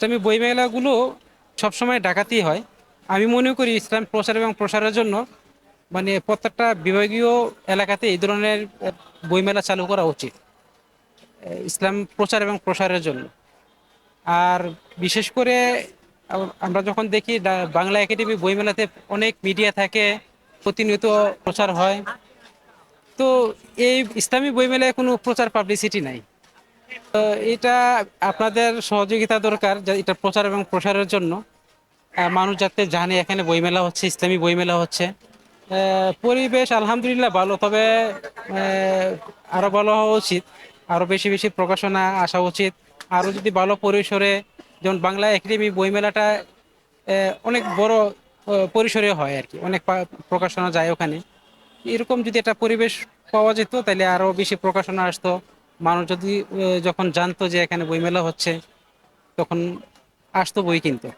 ইসলামী বইমেলাগুলো সবসময় ডাকাতেই হয়। আমি মনে করি ইসলাম প্রচার এবং প্রসারের জন্য মানে প্রত্যেকটা বিভাগীয় এলাকাতে এই ধরনের বইমেলা চালু করা উচিত ইসলাম প্রচার এবং প্রসারের জন্য। আর বিশেষ করে আমরা যখন দেখি বাংলা একাডেমি বইমেলাতে অনেক মিডিয়া থাকে, প্রতিনিয়ত প্রচার হয়, তো এই ইসলামী বইমেলায় কোনো প্রচার পাবলিসিটি নাই। এটা আপনাদের সহযোগিতা দরকার এটা প্রচার এবং প্রসারের জন্য। মানুষ যাতে জানে এখানে বইমেলা হচ্ছে ইসলামী বইমেলা হচ্ছে। পরিবেশ আলহামদুলিল্লাহ ভালো তবে আহ, আরও ভালো হওয়া উচিত। আরও বেশি বেশি প্রকাশনা আসা উচিত। আরও যদি ভালো পরিসরে যেমন বাংলা একাডেমি বইমেলাটা অনেক বড় পরিসরে হয় আর কি অনেক প্রকাশনা যায় ওখানে। এরকম যদি একটা পরিবেশ পাওয়া যেত তাহলে আরও বেশি প্রকাশনা আসতো। মানুষ যদি যখন জানতো যে এখানে বইমেলা হচ্ছে তখন আসতো বই কিনতো।